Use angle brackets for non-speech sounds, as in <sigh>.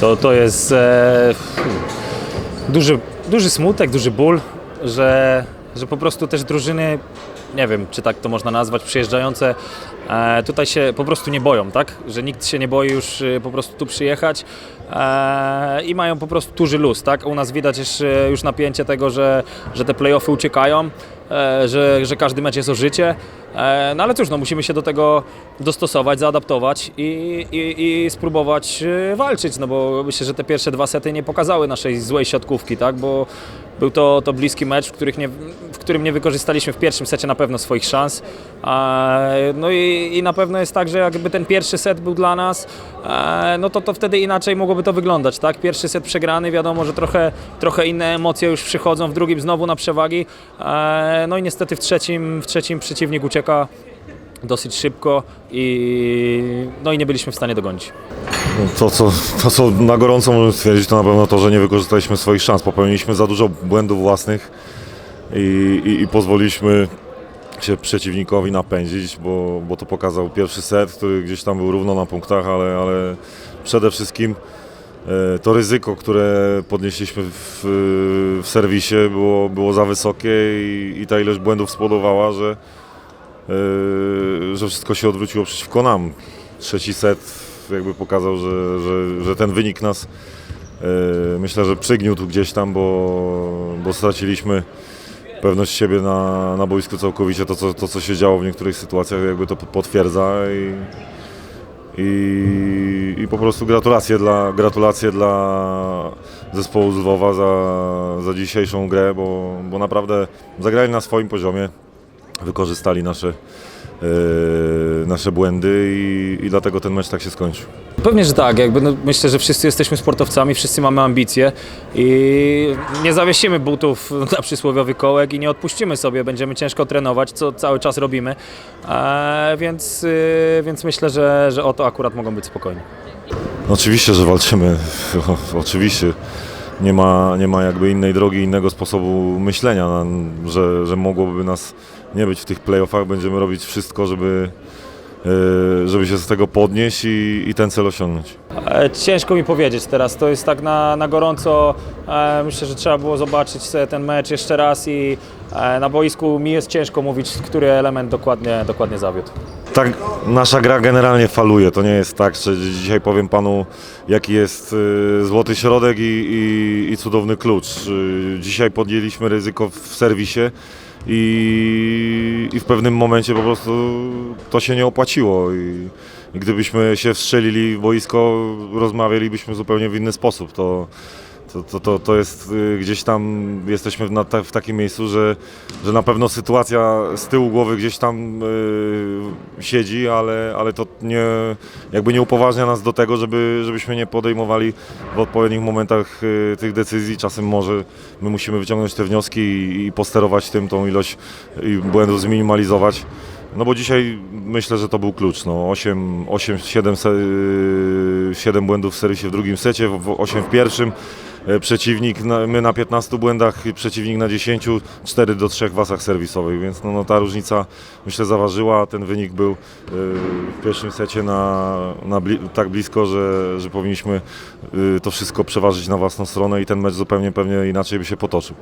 To, to jest e, duży, duży smutek, duży ból, że, że po prostu też drużyny, nie wiem czy tak to można nazwać, przyjeżdżające e, tutaj się po prostu nie boją, tak? Że nikt się nie boi już e, po prostu tu przyjechać e, i mają po prostu duży luz, tak? U nas widać już, e, już napięcie tego, że, że te playoffy uciekają, e, że, że każdy mecz jest o życie. E, No ale cóż, no musimy się do tego dostosować, zaadaptować i, i, i spróbować e, walczyć, no bo myślę, że te pierwsze dwa sety nie pokazały naszej złej siatkówki, tak, bo był to, to bliski mecz, w, których nie, w którym nie wykorzystaliśmy w pierwszym secie na pewno swoich szans. E, No i, i na pewno jest tak, że jakby ten pierwszy set był dla nas, no to, to wtedy inaczej mogłoby to wyglądać, tak? Pierwszy set przegrany, wiadomo, że trochę, trochę inne emocje już przychodzą, w drugim znowu na przewagi, no i niestety w trzecim, w trzecim przeciwnik ucieka dosyć szybko i, no i nie byliśmy w stanie dogonić. To co, to, co na gorąco możemy stwierdzić, to na pewno to, że nie wykorzystaliśmy swoich szans. Popełniliśmy za dużo błędów własnych i, i, i pozwoliliśmy się przeciwnikowi napędzić, bo, bo to pokazał pierwszy set, który gdzieś tam był równo na punktach, ale, ale przede wszystkim e, to ryzyko, które podnieśliśmy w, w serwisie było, było za wysokie i, i ta ilość błędów spowodowała, że, że wszystko się odwróciło przeciwko nam. Trzeci set jakby pokazał, że, że, że ten wynik nas e, myślę, że przygniótł gdzieś tam, bo, bo straciliśmy pewność siebie na, na boisku całkowicie. To co, to, co się działo w niektórych sytuacjach, jakby to potwierdza i, i, i po prostu gratulacje dla, gratulacje dla zespołu z Lwowa za, za dzisiejszą grę, bo, bo naprawdę zagrali na swoim poziomie, wykorzystali nasze, e, nasze błędy i, i dlatego ten mecz tak się skończył. Pewnie, że tak. Jakby, no, myślę, że wszyscy jesteśmy sportowcami, wszyscy mamy ambicje i nie zawiesimy butów <laughs> na przysłowiowy kołek i nie odpuścimy sobie. Będziemy ciężko trenować, co cały czas robimy. E, więc, y, więc myślę, że, że o to akurat mogą być spokojni. Oczywiście, że walczymy. <laughs> Oczywiście. Nie ma, nie ma jakby innej drogi, innego sposobu myślenia, że, że mogłoby nas nie być w tych playoffach. Będziemy robić wszystko, żeby, e, żeby się z tego podnieść i, i ten cel osiągnąć. E, Ciężko mi powiedzieć teraz, to jest tak na, na gorąco. E, Myślę, że trzeba było zobaczyć ten mecz jeszcze raz i e, na boisku mi jest ciężko mówić, który element dokładnie, dokładnie zawiódł. Tak, nasza gra generalnie faluje. To nie jest tak, że dzisiaj powiem panu, jaki jest y, złoty środek i, i, i cudowny klucz. Y, Dzisiaj podjęliśmy ryzyko w serwisie i, i w pewnym momencie po prostu to się nie opłaciło. I gdybyśmy się wstrzelili w boisko, rozmawialibyśmy zupełnie w inny sposób. To, to, to, to, to jest y, gdzieś tam, jesteśmy na, w takim miejscu, że, że na pewno sytuacja z tyłu głowy gdzieś tam y, siedzi, ale, ale to nie, jakby nie upoważnia nas do tego, żeby, żebyśmy nie podejmowali w odpowiednich momentach y, tych decyzji. Czasem może my musimy wyciągnąć te wnioski i, i posterować tym, tą ilość i błędów zminimalizować. No bo dzisiaj myślę, że to był klucz. No 8, 8 7, se, 7 błędów w serwisie w drugim secie, w- 8 w pierwszym. E, Przeciwnik, my na 15 błędach, przeciwnik na 10, 4 do 3 w asach serwisowych, więc no, no, ta różnica myślę zaważyła. Ten wynik był e, w pierwszym secie na, na bli, tak blisko, że, że powinniśmy e, to wszystko przeważyć na własną stronę i ten mecz zupełnie pewnie inaczej by się potoczył.